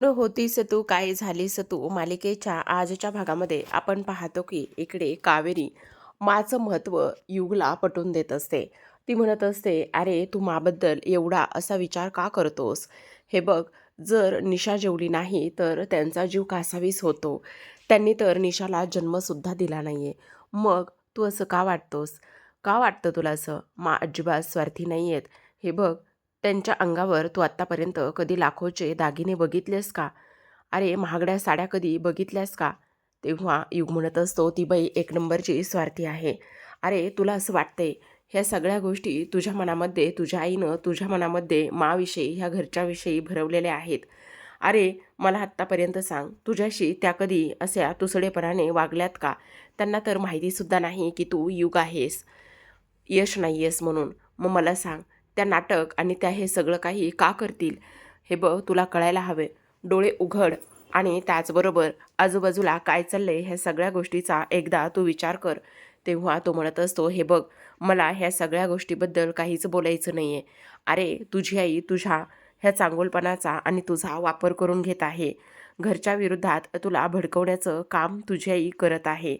होतीस तू काय झालीस तू? मालिकेच्या आजच्या भागामध्ये आपण पाहतो की इकडे कावेरी माचं महत्त्व युगला पटवून देत असते. ती म्हणत असते अरे तू माबद्दल एवढा असा विचार का करतोस? हे बघ जर निशा जेवली नाही तर त्यांचा जीव कासावीस होतो. त्यांनी तर निशाला जन्मसुद्धा दिला नाही आहे मग तू असं का वाटतोस? का वाटतं तुला असं? मा अजिबात स्वार्थी नाही आहेत हे बघ त्यांच्या अंगावर तू आत्तापर्यंत कधी लाखोचे दागिने बघितलेस का? अरे महागड्या साड्या कधी बघितल्यास का? तेव्हा युग म्हणत असतो ती बाई एक नंबरची स्वार्थी आहे. अरे तुला असं वाटतंय? ह्या सगळ्या गोष्टी तुझ्या मनामध्ये तुझ्या आईनं तुझ्या मनामध्ये माविषयी ह्या घरच्याविषयी भरवलेल्या आहेत. अरे मला आत्तापर्यंत सांग तुझ्याशी त्या कधी अशा तुसडेपणाने वागल्यात का? त्यांना तर माहितीसुद्धा नाही की तू युग आहेस. यश नाही आहेस म्हणून. मग मला सांग त्या नाटक आणि त्या हे सगळं काही का करतील हे बघ तुला कळायला हवे. डोळे उघड आणि त्याचबरोबर आजूबाजूला काय चाललंय ह्या सगळ्या गोष्टीचा एकदा तू विचार कर. तेव्हा तो म्हणत असतो हे बघ मला ह्या सगळ्या गोष्टीबद्दल काहीच बोलायचं नाही आहे अरे तुझी आई तुझ्या ह्या चांगोलपणाचा आणि तुझा वापर करून घेत आहे. घरच्या विरोधात तुला भडकवण्याचं काम तुझी आई करत आहे.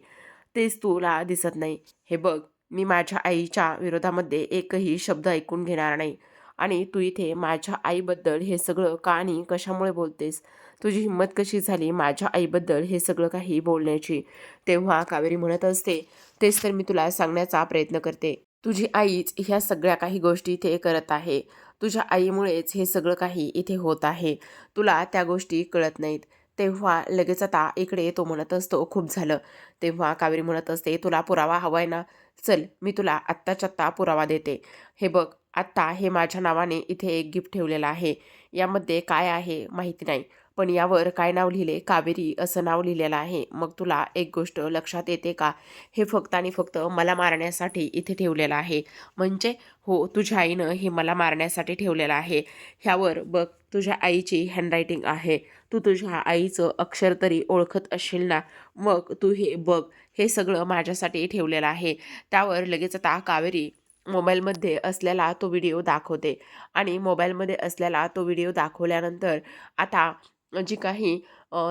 तेच तुला दिसत नाही. हे बघ मी माझ्या आईच्या विरोधामध्ये एकही शब्द ऐकून घेणार नाही. आणि तू इथे माझ्या आईबद्दल हे सगळं का आणि कशामुळे बोलतेस? तुझी हिंमत कशी झाली माझ्या आईबद्दल हे सगळं काही बोलण्याची? तेव्हा कावेरी म्हणत असते तेच तर मी तुला सांगण्याचा प्रयत्न करते. तुझी आईच ह्या सगळ्या काही गोष्टी इथे करत आहे. तुझ्या आईमुळेच हे सगळं काही इथे होत आहे. तुला त्या गोष्टी कळत नाहीत. तेव्हा लगेच आता इकडे तो म्हणत असतो खूप झालं. तेव्हा कावेरी म्हणत असते तुला पुरावा हवाय ना? चल मी तुला आत्ताच्या आत्ता पुरावा देते. हे बघ आत्ता हे माझ्या नावाने इथे एक गिफ्ट ठेवलेलं आहे. यामध्ये काय आहे माहिती नाही पण यावर काय नाव लिहिले? कावेरी असं नाव लिहिलेलं आहे. मग तुला एक गोष्ट लक्षात येते का? हे फक्त आणि फक्त मला मारण्यासाठी इथे ठेवलेलं आहे. म्हणजे? हो तुझ्या आईनं हे मला मारण्यासाठी ठेवलेलं आहे. ह्यावर बघ तुझ्या आईची हँडरायटिंग आहे. तू तुझ्या आईचं अक्षर तरी ओळखत असशील ना मग तू हे बघ हे सगळं माझ्यासाठी ठेवलेलं आहे. त्यावर लगेच आता कावेरी मोबाईलमध्ये असलेला तो व्हिडिओ दाखवते आणि मोबाईलमध्ये असलेला तो व्हिडिओ दाखवल्यानंतर आता जी काही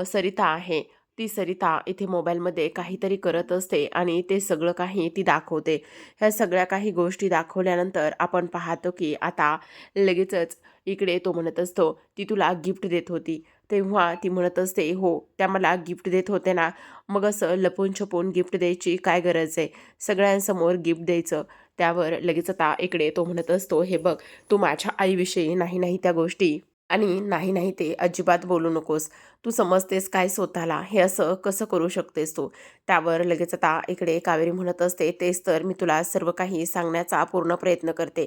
सरिता आहे ती सरिता इथे मोबाईलमध्ये काहीतरी करत असते आणि ते सगळं काही ती दाखवते. ह्या सगळ्या काही गोष्टी दाखवल्यानंतर आपण पाहतो की आता लगेचच इकडे तो म्हणत असतो ती तुला गिफ्ट देत होती. तेव्हा ती म्हणत असते हो त्या मला गिफ्ट देत होते ना मग असं लपून छपून गिफ्ट द्यायची काय गरज आहे? सगळ्यांसमोर गिफ्ट द्यायचं. त्यावर लगेच आता इकडे तो म्हणत असतो हे बघ तू माझ्या आईविषयी नाही नाही त्या गोष्टी. आणि नाही नाही ते अजिबात बोलू नकोस. तू समजतेस काय स्वतःला हे असं कसं करू शकतेस तू? त्यावर लगेच आता इकडे कावेरी म्हणत असते तेच तर मी तुला सर्व काही सांगण्याचा पूर्ण प्रयत्न करते.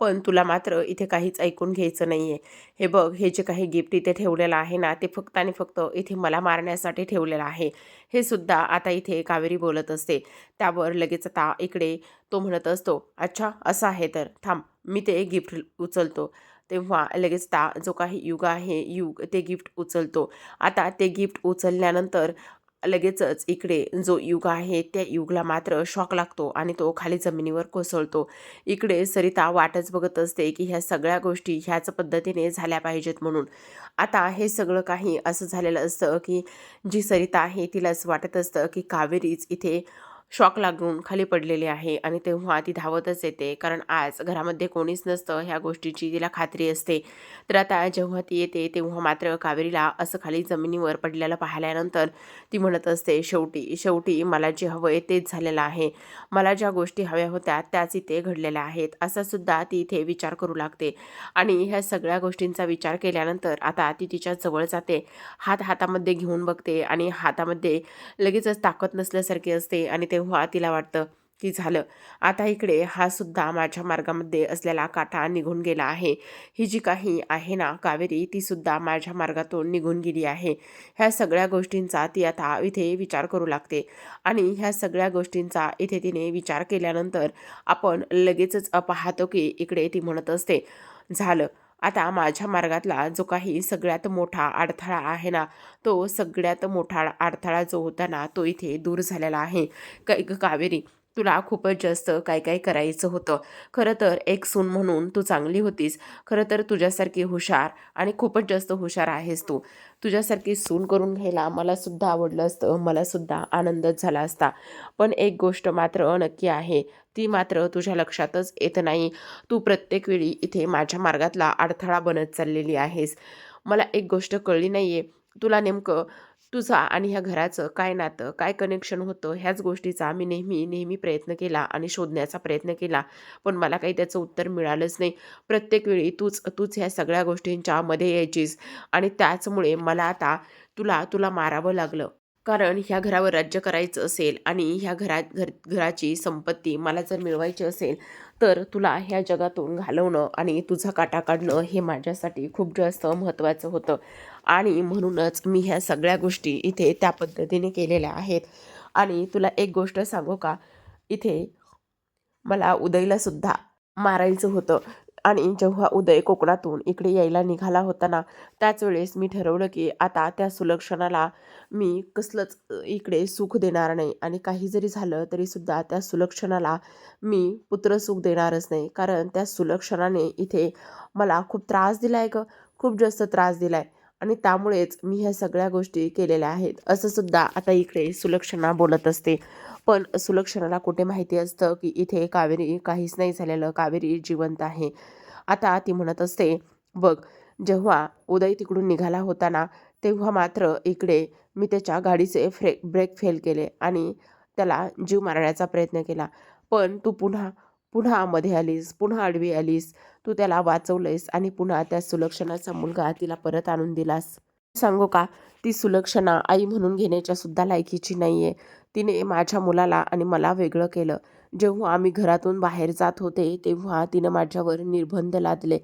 पण तुला मात्र इथे काहीच ऐकून घ्यायचं नाही आहे हे बघ हे जे काही गिफ्ट इथे ठेवलेलं आहे ना ते फक्त आणि फक्त इथे मला मारण्यासाठी ठेवलेलं आहे. हे सुद्धा आता इथे कावेरी बोलत असते. त्यावर लगेच आता इकडे तो म्हणत असतो अच्छा असं आहे तर थांब मी ते गिफ्ट उचलतो. तेव्हा लगेच ता जो काही युग आहे युग ते गिफ्ट उचलतो. आता ते गिफ्ट उचलल्यानंतर लगेचच इकडे जो युग आहे त्या युगला मात्र शॉक लागतो आणि तो खाली जमिनीवर कोसळतो. इकडे सरिता वाटच बघत असते की ह्या सगळ्या गोष्टी ह्याच पद्धतीने झाल्या पाहिजेत म्हणून. आता हे सगळं काही असं झालेलं असतं की जी सरिता आहे तिला असं वाटत असतं की कावेरीच इथे शॉक लागून खाली पडलेली आहे आणि तेव्हा ती धावतच येते. कारण आज घरामध्ये कोणीच नसतं ह्या गोष्टीची तिला खात्री असते. तर आता जेव्हा ती येते तेव्हा मात्र कावेरीला असं खाली जमिनीवर पडलेलं पाहिल्यानंतर ती म्हणत असते शेवटी शेवटी मला जे हवं आहे तेच झालेलं आहे. मला ज्या गोष्टी हव्या होत्या त्याच इथे घडलेल्या आहेत. असा सुद्धा ती इथे विचार करू लागते. आणि ह्या सगळ्या गोष्टींचा विचार केल्यानंतर आता ती तिच्या जवळ जाते. हात हातामध्ये घेऊन बघते आणि हातामध्ये लगेचच ताकद नसल्यासारखी असते आणि ते तेव्हा तिला वाटतं की झालं. आता इकडे हा सुद्धा माझ्या मार्गामध्ये असलेला काटा निघून गेला आहे. ही जी काही आहे ना कावेरी ती सुद्धा माझ्या मार्गातून निघून गेली आहे. ह्या सगळ्या गोष्टींचा ती आता इथे विचार करू लागते. आणि ह्या सगळ्या गोष्टींचा इथे तिने विचार केल्यानंतर आपण लगेचच पाहतो की इकडे ती म्हणत असते झालं. आता माझ्या मार्गातला जो काही सगळ्यात मोठा अडथळा आहे ना तो सगळ्यात मोठा अडथळा जो होता ना तो इथे दूर झालेला आहे. क कावेरी तुला खूपच जास्त काय काय करायचं होतं. खरं तर एक सून म्हणून तू चांगली होतीस. खरं तर तुझ्यासारखी हुशार आणि खूपच जास्त हुशार आहेस तू. तुझ्यासारखी सून करून घ्यायला मलासुद्धा आवडलं असतं मलासुद्धा आनंदच झाला असता. पण एक गोष्ट मात्र नक्की आहे ती मात्र तुझ्या लक्षातच येत नाही. तू प्रत्येक वेळी इथे माझ्या मार्गातला अडथळा बनत चाललेली आहेस. मला एक गोष्ट कळली नाही आहे तुला नेमकं तुझा आणि ह्या घराचं काय नातं काय कनेक्शन होतं ह्याच गोष्टीचा मी नेहमी नेहमी प्रयत्न केला आणि शोधण्याचा प्रयत्न केला. पण मला काही त्याचं उत्तर मिळालंच नाही. प्रत्येक वेळी तूच तूच ह्या सगळ्या गोष्टींच्या मध्ये यायचीस आणि त्याचमुळे मला आता तुला तुला मारावं लागलं. कारण ह्या घरावर राज्य करायचं असेल आणि ह्या घरात घर घराची संपत्ती मला जर मिळवायची असेल तर तुला ह्या जगातून घालवणं आणि तुझा काटा काढणं हे माझ्यासाठी खूप जास्त महत्त्वाचं होतं. आणि म्हणूनच मी ह्या सगळ्या गोष्टी इथे त्या पद्धतीने केलेल्या आहेत. आणि तुला एक गोष्ट सांगू का? इथे मला उदयलासुद्धा मारायचं होतं. आणि जेव्हा उदय कोकणातून इकडे यायला निघाला होता ना त्याच वेळेस मी ठरवलं की आता त्या सुलक्षणाला मी कसलंच इकडे सुख देणार नाही. आणि काही जरी झालं तरीसुद्धा त्या सुलक्षणाला मी पुत्र सुख देणारच नाही. कारण त्या सुलक्षणाने इथे मला खूप त्रास दिला आहे ग. खूप जास्त त्रास दिला आहे आणि त्यामुळेच मी ह्या सगळ्या गोष्टी केलेल्या आहेत. असं सुद्धा आता इकडे सुलक्षणा बोलत असते. पण सुलक्षणाला कुठे माहिती असतं की इथे कावेरी काहीच नाही झालेलं. कावेरी जिवंत आहे. आता ती म्हणत असते बघ जेव्हा उदय तिकडून निघाला होता ना तेव्हा मात्र इकडे मी त्याच्या गाडीचे फ्रे ब्रेक फेल केले आणि त्याला जीव मारण्याचा प्रयत्न केला. पण तू पुन्हा पुन्हा मध्ये आलीस पुन्हा आडवी आलीस तू त्याला वाचवलंयस आणि पुन्हा त्या सुलक्षणाचा मुलगा तिला परत आणून दिलास. सांगू का ती सुलक्षणा आई म्हणून घेण्याच्या सुद्धा लायकीची नाही आहे तिने माझ्या मुलाला आणि मला वेगळं केलं. जेव्हा आम्ही घरातून बाहेर जात होते तेव्हा तिनं माझ्यावर निर्बंध लादले.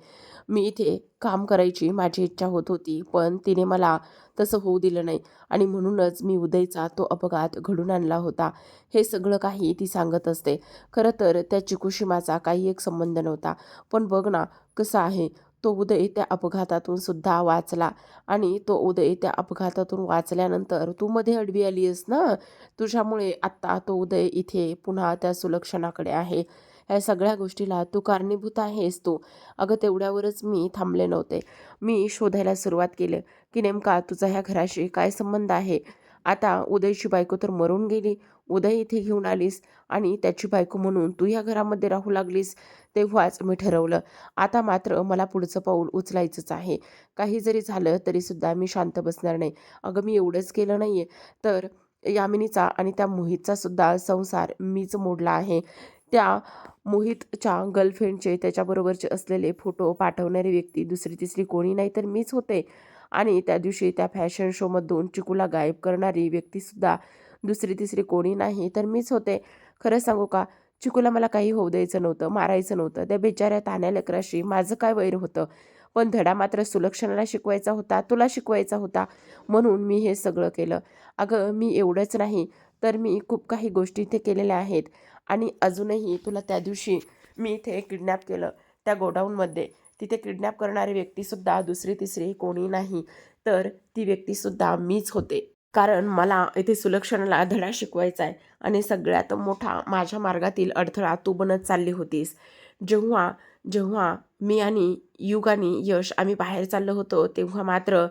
मी इथे काम करायची माझी इच्छा होत होती पण तिने मला तसं होऊ दिलं नाही आणि म्हणूनच मी उदयचा तो अपघात घडून आणला होता. हे सगळं काही ती सांगत असते. खरं तर त्या चिकुशिमाचा काही एक संबंध नव्हता. पण बघ ना कसं आहे. तो उदय त्या अपघातातून सुद्धा वाचला. आणि तो उदय त्या अपघातातून वाचल्यानंतर तू मध्ये अडवी आली आहेस ना? तुझ्यामुळे आत्ता तो उदय इथे पुन्हा त्या सुलक्षणाकडे आहे. ह्या सगळ्या गोष्टीला तू कारणीभूत आहेस तू. अगं तेवढ्यावरच मी थांबले नव्हते. मी शोधायला सुरुवात केली की नेमका तुझा ह्या घराशी काय संबंध आहे? आता उदयची बायको तर मरून गेली. उदय इथे घेऊन आलीस आणि त्याची बायको म्हणून तू ह्या घरामध्ये राहू लागलीस तेव्हाच मी ठरवलं. आता मात्र मला पुढचं पाऊल उचलायचंच आहे. काही जरी झालं तरीसुद्धा मी शांत बसणार नाही. अगं मी एवढंच केलं नाही आहे तर यामिनीचा आणि त्या मोहितचा सुद्धा संसार मीच मोडला आहे. त्या मोहितच्या गर्लफ्रेंडचे त्याच्याबरोबरचे असलेले फोटो पाठवणारी व्यक्ती दुसरी तिसरी कोणी नाही तर मीच होते. आणि त्या दिवशी त्या फॅशन शोमधून चिकूला गायब करणारी व्यक्तीसुद्धा दुसरी तिसरी कोणी नाही. तर मीच होते. खरं सांगू का? चिकूला मला काही होऊ द्यायचं नव्हतं मारायचं नव्हतं. त्या बेचाऱ्या तान्या लेकराशी माझं काय वैर होतं? पण धडा मात्र सुलक्षणाला शिकवायचा होता तुला शिकवायचा होता म्हणून मी हे सगळं केलं. अगं मी एवढंच नाही तर मी खूप काही गोष्टी इथे केलेल्या आहेत. आणि अजूनही तुला त्या दिवशी मी इथे किडनॅप केलं. त्या गोडाऊनमध्ये. तिथे किडनॅप करणारी व्यक्तीसुद्धा दुसरी तिसरी कोणी नाही. तर ती व्यक्तीसुद्धा मीच होते. कारण मला इथे सुलक्षणाला धडा शिकवायचा आहे आणि सगळ्यात मोठा माझ्या मार्गातील अडथळा तू बनत चालली होतीस. जेव्हा जेव्हा मी आणि युग आणि यश आम्ही बाहेर चाललो होतो तेव्हा मात्र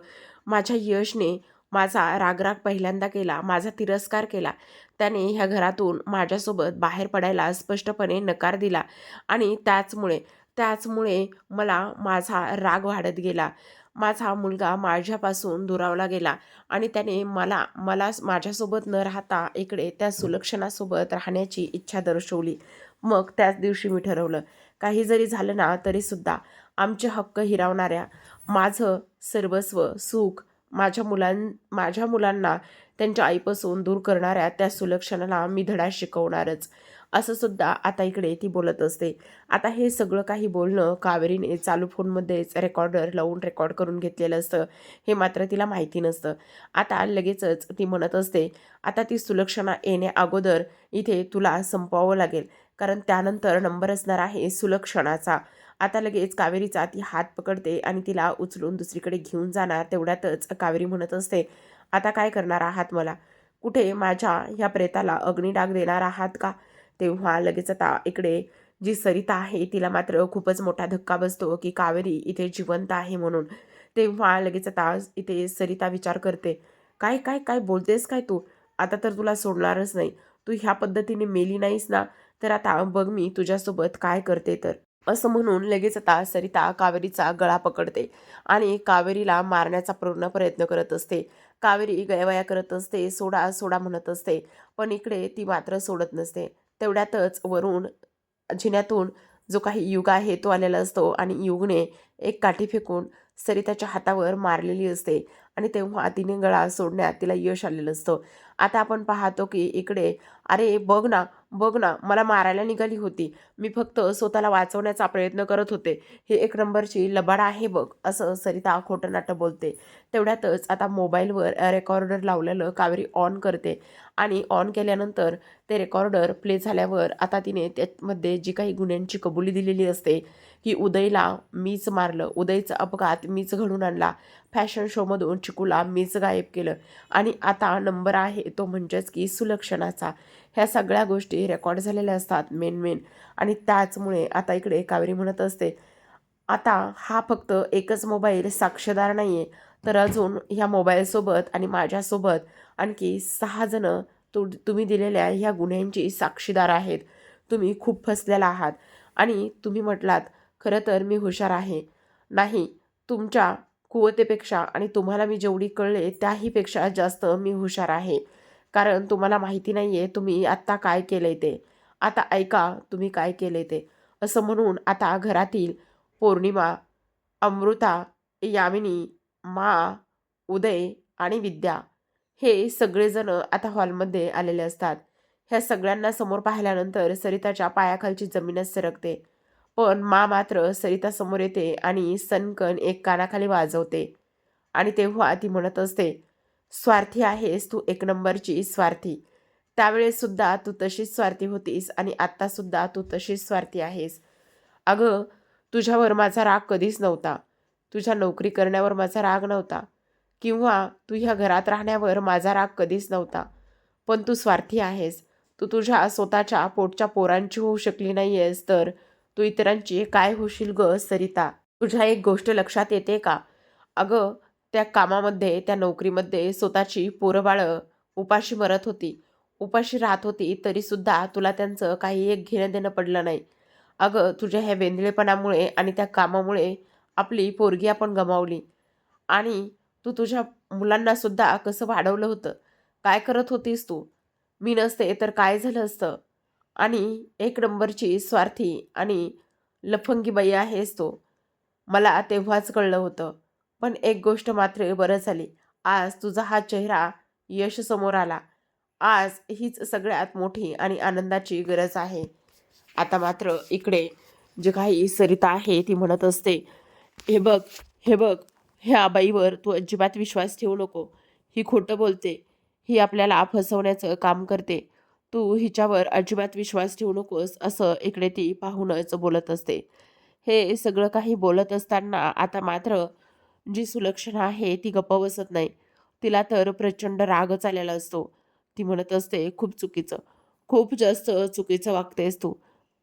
माझ्या यशने माझा रागराग पहिल्यांदा केला माझा तिरस्कार केला. त्याने ह्या घरातून माझ्यासोबत बाहेर पडायला स्पष्टपणे नकार दिला आणि त्याचमुळे त्याचमुळे मला माझा राग वाढत गेला. माझा मुलगा माझ्यापासून दुरावला गेला आणि त्याने मला मला माझ्यासोबत न राहता इकडे त्या सुलक्षणासोबत राहण्याची इच्छा दर्शवली. मग त्याच दिवशी मी ठरवलं काही जरी झालं ना तरीसुद्धा आमचे हक्क हिरावणाऱ्या माझं सर्वस्व सुख माझ्या मुलां माझ्या मुलांना त्यांच्या आईपासून दूर करणाऱ्या त्या सुलक्षणाला मी धडा शिकवणारच. असं सुद्धा आता इकडे ती बोलत असते. आता हे सगळं काही बोलणं कावेरीने चालू फोनमध्येच रेकॉर्डर लावून रेकॉर्ड करून घेतलेलं असतं. हे मात्र तिला माहिती नसतं. आता लगेचच ती म्हणत असते आता ती सुलक्षणा येण्या अगोदर इथे तुला संपवावं लागेल. कारण त्यानंतर नंबर असणार आहे सुलक्षणाचा. आता लगेच कावेरीचा ती हात पकडते आणि तिला उचलून दुसरीकडे घेऊन जाणार तेवढ्यातच कावेरी म्हणत असते आता काय करणार आहात मला? कुठे माझ्या ह्या प्रेताला अग्निडाग देणार आहात का? तेव्हा लगेच आता इकडे जी सरिता आहे तिला मात्र खूपच मोठा धक्का बसतो की कावेरी इथे जिवंत आहे म्हणून. तेव्हा लगेच आता इथे सरिता विचार करते काय काय काय बोलतेस काय तू? आता तर तुला सोडणारच नाही. तू ह्या पद्धतीने मेली नाहीस ना तर आता बघ मी तुझ्यासोबत काय करते तर. असं म्हणून लगेच आता सरिता कावेरीचा गळा पकडते आणि कावेरीला मारण्याचा पूर्ण प्रयत्न करत असते. कावेरी गयावया करत असते सोडा सोडा म्हणत असते पण इकडे ती मात्र सोडत नसते. तेवढ्यातच वरून जिन्यातून जो काही युग आहे तो आलेला असतो आणि युगने एक काठी फेकून सरिताच्या हातावर मारलेली असते आणि तेव्हा तिने गळा सोडण्यात तिला यश आलेलं असतं. आता आपण पाहतो की इकडे अरे बघ ना बघ ना मला मारायला निघाली होती. मी फक्त स्वतःला वाचवण्याचा प्रयत्न करत होते. हे एक नंबरची लबाड आहे बघ असं सरिता खोटं नाटं बोलते. तेवढ्यातच आता मोबाईलवर रेकॉर्डर लावलेलं कावेरी ऑन करते आणि ऑन केल्यानंतर ते रेकॉर्डर प्ले झाल्यावर आता तिने त्यामध्ये जी काही गुन्ह्यांची कबुली दिलेली असते की उदयला मीच मारलं उदयचा अपघात मीच घडून आणला फॅशन शोमधून चिकूला मीच गायब केलं. आणि आता नंबर आहे तो म्हणजेच की सुलक्षणाचा. ह्या सगळ्या गोष्टी रेकॉर्ड झालेल्या असतात मेन मेन आणि त्याचमुळे आता इकडे कावेरी म्हणत असते आता हा फक्त एकच मोबाईल साक्षीदार नाही आहे तर अजून ह्या मोबाईलसोबत आणि माझ्यासोबत आणखी सहाजणं तु तुम्ही दिलेल्या ह्या गुन्ह्यांची साक्षीदार आहेत. तुम्ही खूप फसलेला आहात. आणि तुम्ही म्हटलात खरं तर मी हुशार आहे. नाही तुमच्या कुवतेपेक्षा आणि तुम्हाला मी जेवढी कळले त्याहीपेक्षा जास्त मी हुशार आहे. कारण तुम्हाला माहिती नाही आहे तुम्ही आत्ता काय केलं ते. आता ऐका तुम्ही काय केले ते. असं म्हणून आता घरातील पौर्णिमा अमृता यामिनी मा उदय आणि विद्या हे सगळेजण आता हॉलमध्ये आलेले असतात. ह्या सगळ्यांना समोर पाहिल्यानंतर सरिताच्या पायाखालची जमीनच सरकते. पण मा मात्र सरिता समोर येते आणि सनकन एक कानाखाली वाजवते. आणि तेव्हा ती म्हणत असते स्वार्थी आहेस तू एक नंबरची स्वार्थी. त्यावेळेससुद्धा तू तशीच स्वार्थी होतीस आणि आत्तासुद्धा तू तशीच स्वार्थी आहेस. अगं तुझ्यावर माझा राग कधीच नव्हता. तुझ्या नोकरी करण्यावर माझा राग नव्हता. किंवा तू ह्या घरात राहण्यावर माझा राग कधीच नव्हता. पण तू स्वार्थी आहेस. तू तुझ्या स्वतःच्या पोटच्या पोरांची होऊ शकली नाही आहेस तर तू इतरांची काय होशील ग सरिता? तुझ्या एक गोष्ट लक्षात येते का? अगं त्या कामामध्ये त्या नोकरीमध्ये स्वतःची पोरंबाळं उपाशी मरत होती. उपाशी राहत होती तरीसुद्धा तुला त्यांचं काही एक घेणं देणं पडलं नाही. अगं तुझ्या ह्या वेंधळेपणामुळे आणि त्या कामामुळे आपली पोरगी आपण गमावली. आणि तू तुझ्या मुलांनासुद्धा कसं वाढवलं होतं? काय करत होतीस तू? मी नसते तर काय झालं असतं? आणि एक नंबरची स्वार्थी आणि लफंगी बाई आहेस तो. मला तेव्हाच कळलं होतं पण एक गोष्ट मात्र बरं झाली. आज तुझा हा चेहरा यश समोर आला. आज हीच सगळ्यात मोठी आणि आनंदाची गरज आहे. आता मात्र इकडे जे काही सरिता आहे ती म्हणत असते हे बघ हे बघ ह्या बाईवर तू अजिबात विश्वास ठेवू नको. ही खोटं बोलते. ही आपल्याला फसवण्याचं काम करते. तू हिच्यावर अजिबात विश्वास ठेवू नकोस असं इकडे ती पाहूनच बोलत असते. हे सगळं काही बोलत असताना आता मात्र जी सुलक्षणा आहे ती गप्प बसत नाही. तिला तर प्रचंड रागच आलेला असतो. ती म्हणत असते खूप चुकीचं. खूप जास्त चुकीचं वागतेस तू.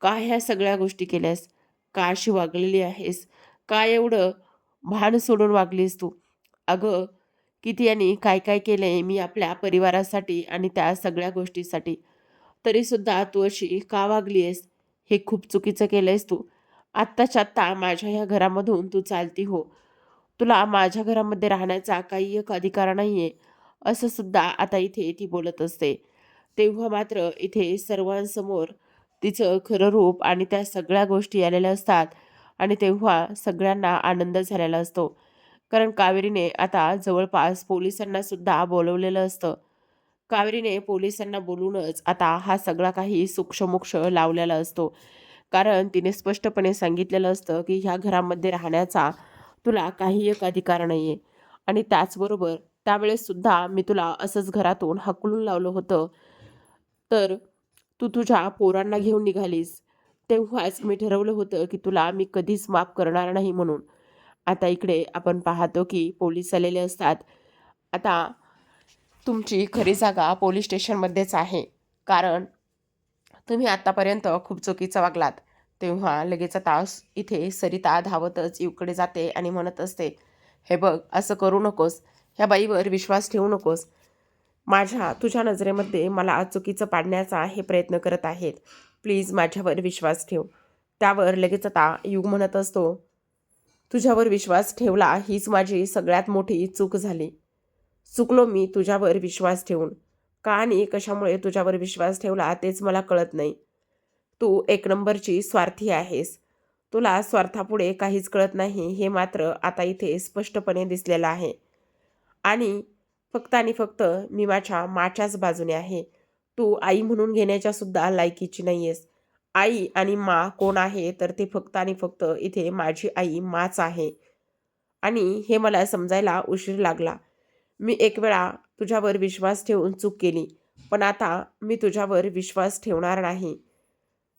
का ह्या सगळ्या गोष्टी केल्यास? का अशी वागलेली आहेस? का एवढं भान सोडून वागलीस तू? अगं किती यांनी काय काय केलंय मी आपल्या परिवारासाठी आणि त्या सगळ्या गोष्टीसाठी. तरीसुद्धा तू अशी का वागली आहेस? हे खूप चुकीचं केलंयस तू. आत्ताच्या आत्ता माझ्या ह्या घरामधून तू चालती हो. तुला माझ्या घरामध्ये राहण्याचा काही एक अधिकार नाही आहे असं सुद्धा आता इथे ती बोलत असते. तेव्हा मात्र इथे सर्वांसमोर तिचं खरं रूप आणि त्या सगळ्या गोष्टी आलेल्या असतात आणि तेव्हा सगळ्यांना आनंद झालेला असतो. कारण कावेरीने आता जवळपास पोलिसांना सुद्धा बोलवलेलं असतं. कावेरीने पोलिसांना बोलूनच आता हा सगळा काही सूक्ष्मोक्ष लावलेला असतो. कारण तिने स्पष्टपणे सांगितलेलं असतं की ह्या घरामध्ये राहण्याचा तुला काही एक अधिकार नाही आहे आणि त्याचबरोबर त्यावेळेससुद्धा मी तुला असंच घरातून हकलून लावलं होतं. तर तू तुझ्या पोरांना घेऊन निघालीस. तेव्हाच मी ठरवलं होतं की तुला मी कधीच माफ करणार नाही म्हणून. आता इकडे आपण पाहतो की पोलीस आलेले असतात. आता तुमची खरी जागा पोलीस स्टेशनमध्येच आहे. कारण तुम्ही आत्तापर्यंत खूप चुकीचं वागलात. तेव्हा लगेच आता इथे सरिता धावतच इकडे जाते आणि म्हणत असते हे बघ असं करू नकोस. ह्या बाईवर विश्वास ठेवू नकोस. माझ्या तुझ्या नजरेमध्ये मला चुकीचं पाडण्याचा हे प्रयत्न करत आहेत. प्लीज माझ्यावर विश्वास ठेव. त्यावर लगेच आता युग म्हणत असतो तुझ्यावर विश्वास ठेवला हीच माझी सगळ्यात मोठी चूक झाली. चुकलो मी तुझ्यावर विश्वास ठेवून. का आणि कशामुळे तुझ्यावर विश्वास ठेवला तेच मला कळत नाही. तू एक नंबरची स्वार्थी आहेस. तुला स्वार्थापुढे काहीच कळत नाही हे मात्र आता इथे स्पष्टपणे दिसलेलं आहे. आणि फक्त आणि फक्त मी माझ्या माच्याच बाजूने आहे. तू आई म्हणून घेण्याच्या सुद्धा लायकीची नाही आहेस आई आणि मा कोण आहे तर ते फक्त आणि फक्त इथे माझी आई माच आहे. आणि हे मला समजायला उशीर लागला. मी एक वेळा तुझ्यावर विश्वास ठेवून चूक केली पण आता मी तुझ्यावर विश्वास ठेवणार नाही.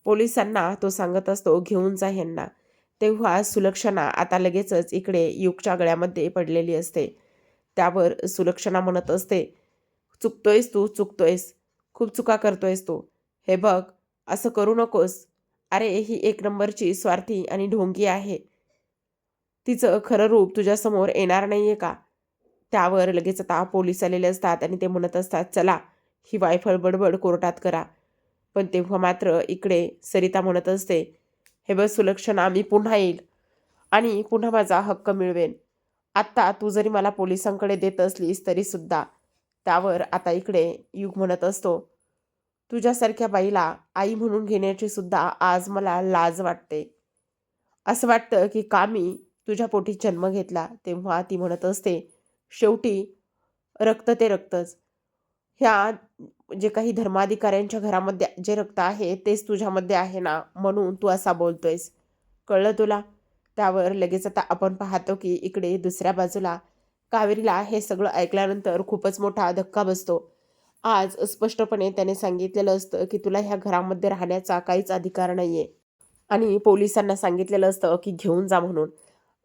पोलिसांना तो सांगत असतो घेऊन जा ह्यांना. तेव्हा सुलक्षणा आता लगेचच इकडे युगच्या गळ्यामध्ये पडलेली असते. त्यावर सुलक्षणा म्हणत असते चुकतोयस तू चुकतोयस. खूप चुका करतोयस तू. हे बघ असं करू नकोस. अरे ही एक नंबरची स्वार्थी आणि ढोंगी आहे. तिचं खरं रूप तुझ्यासमोर येणार नाही आहे का? त्यावर लगेच आता पोलीस आलेले असतात आणि ते म्हणत असतात चला ही वायफळ बडबड कोर्टात करा. पण तेव्हा मात्र इकडे सरिता म्हणत असते हे बस सुलक्षणा मी पुन्हा येईल आणि पुन्हा माझा हक्क मिळवेन. आत्ता तू जरी मला पोलिसांकडे देत असलीस तरीसुद्धा. त्यावर आता इकडे युग म्हणत असतो तुझ्यासारख्या बाईला आई म्हणून घेण्याची सुद्धा आज मला लाज वाटते. असं वाटतं की का मी तुझ्या पोटी जन्म घेतला तेव्हा ती म्हणत असते शेवटी रक्त ते रक्तच. ह्या जे काही धर्माधिकाऱ्यांच्या घरामध्ये जे रक्त आहे तेच तुझ्यामध्ये आहे ना म्हणून तू असा बोलतोयस. कळलं तुला? त्यावर लगेच आता आपण पाहतो की इकडे दुसऱ्या बाजूला कावेरीला हे सगळं ऐकल्यानंतर खूपच मोठा धक्का बसतो. आज स्पष्टपणे त्याने सांगितलेलं असतं की तुला ह्या घरामध्ये राहण्याचा काहीच अधिकार नाही आहे आणि पोलिसांना सांगितलेलं असतं की घेऊन जा म्हणून.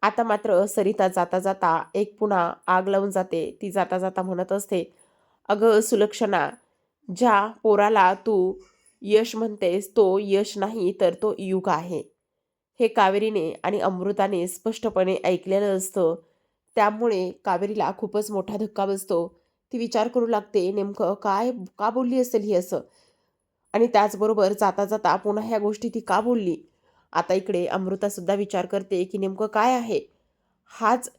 आता मात्र सरिता जाता जाता एक पुन्हा आग लावून जाते. ती जाता जाता म्हणत असते अगं सुलक्षणा ज्या पोराला तू यश म्हणतेस तो यश नाही तर तो युग आहे. हे कावेरीने आणि अमृताने स्पष्टपणे ऐकलेलं असतं. त्यामुळे कावेरीला खूपच मोठा धक्का बसतो. ती विचार करू लागते नेमकं काय का बोलली असेल ही असं? आणि त्याचबरोबर जाता जाता पुन्हा ह्या गोष्टी ती का बोलली? आता इकडे अमृतासुद्धा विचार करते की नेमकं काय आहे? हाच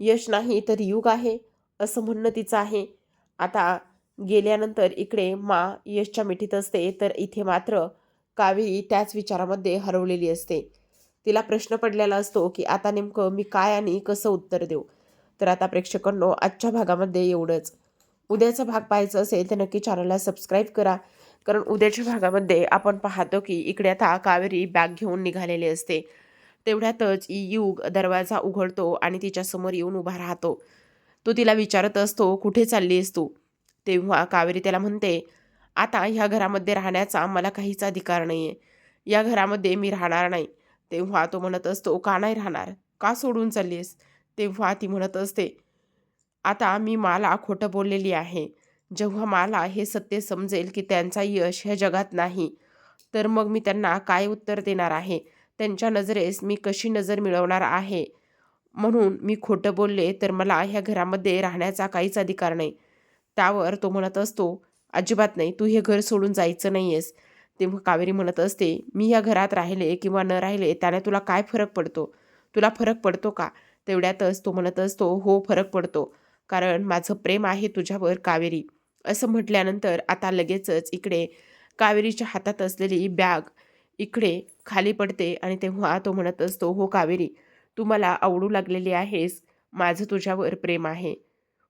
यश नाही तर युग आहे असं म्हणणं तिचं आहे. आता गेल्यानंतर इकडे मा यशच्या मिठीत असते तर इथे मात्र कावेरी त्याच विचारामध्ये हरवलेली असते. तिला प्रश्न पडलेला असतो की आता नेमकं मी काय आणि कसं उत्तर देऊ? तर आता प्रेक्षकांनो आजच्या भागामध्ये एवढंच. उद्याचा भाग पाहायचा असेल तर नक्की चॅनलला सबस्क्राईब करा. कारण उद्याच्या भागामध्ये आपण पाहतो की इकडे आता कावेरी बॅग घेऊन निघालेली असते. तेवढ्यातच युग दरवाजा उघडतो आणि तिच्यासमोर येऊन उभा राहतो. तो तिला विचारत असतो कुठे चाललीस तू? तेव्हा कावेरी त्याला म्हणते आता ह्या घरामध्ये राहण्याचा मला काहीच अधिकार नाही आहे या घरामध्ये मी राहणार नाही. तेव्हा तो म्हणत असतो का नाही राहणार? का सोडून चाललीस तेव्हा ती म्हणत असते आता मी मला खोटं बोललेली आहे. जेव्हा मला हे सत्य समजेल की त्यांचा यश ह्या जगात नाही तर मग मी त्यांना काय उत्तर देणार आहे? त्यांच्या नजरेस मी कशी नजर मिळवणार आहे? म्हणून मी खोटं बोलले तर मला ह्या घरामध्ये राहण्याचा काहीच अधिकार नाही. त्यावर तो म्हणत असतो अजिबात नाही तू हे घर सोडून जायचं नाही आहेस तेव्हा कावेरी म्हणत असते मी या घरात राहिले किंवा न राहिले त्याने तुला काय फरक पडतो? तुला फरक पडतो का? तेवढ्यातच तो म्हणत असतो हो फरक पडतो कारण माझं प्रेम आहे तुझ्यावर कावेरी. असं म्हटल्यानंतर आता लगेचच इकडे कावेरीच्या हातात असलेली बॅग इकडे खाली पडते आणि तेव्हा तो म्हणत असतो हो कावेरी तू मला आवडू लागलेली आहेस. माझं तुझ्यावर प्रेम आहे.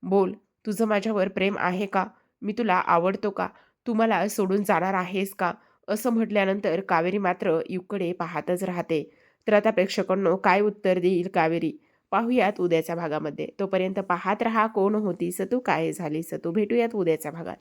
बोल तुझं माझ्यावर प्रेम आहे का? मी तुला आवडतो का? तू मला सोडून जाणार आहेस का? असं म्हटल्यानंतर कावेरी मात्र इकडे पाहतच राहते. तर आता प्रेक्षकांनो काय उत्तर देईल कावेरी? पाहूयात उद्याच्या भागामध्ये. तोपर्यंत पाहत रहा कोण होती सतू काय झाली सतू भेटूयात उद्याच्या भागात.